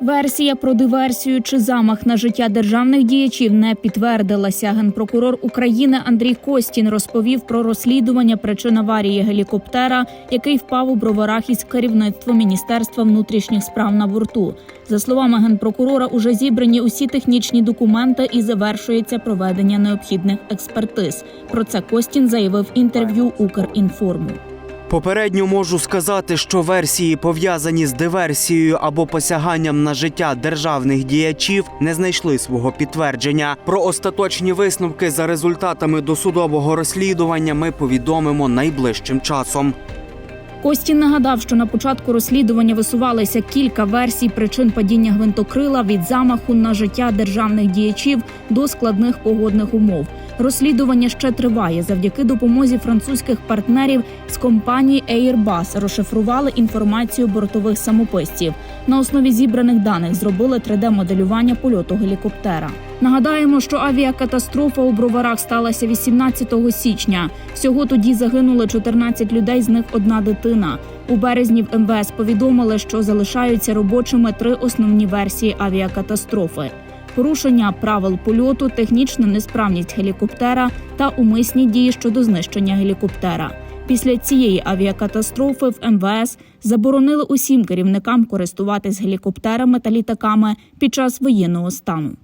Версія про диверсію чи замах на життя державних діячів не підтвердилася. Генпрокурор України Андрій Костін розповів про розслідування причин аварії гелікоптера, який впав у броварах із керівництвом Міністерства внутрішніх справ на борту. За словами генпрокурора, уже зібрані усі технічні документи і завершується проведення необхідних експертиз. Про це Костін заявив інтерв'ю Укрінформу. Попередньо можу сказати, що версії, пов'язані з диверсією або посяганням на життя державних діячів, не знайшли свого підтвердження. Про остаточні висновки за результатами досудового розслідування ми повідомимо найближчим часом. Костін нагадав, що на початку розслідування висувалися кілька версій причин падіння гвинтокрила від замаху на життя державних діячів до складних погодних умов. Розслідування ще триває. Завдяки допомозі французьких партнерів з компанії Airbus розшифрували інформацію бортових самописців. На основі зібраних даних зробили 3D-моделювання польоту гелікоптера. Нагадаємо, що авіакатастрофа у броварах сталася 18 січня. Всього тоді загинули 14 людей, з них одна дитина. У березні в МВС повідомили, що залишаються робочими три основні версії авіакатастрофи: порушення правил польоту, технічна несправність гелікоптера та умисні дії щодо знищення гелікоптера. Після цієї авіакатастрофи в МВС заборонили усім керівникам користуватись гелікоптерами та літаками під час воєнного стану.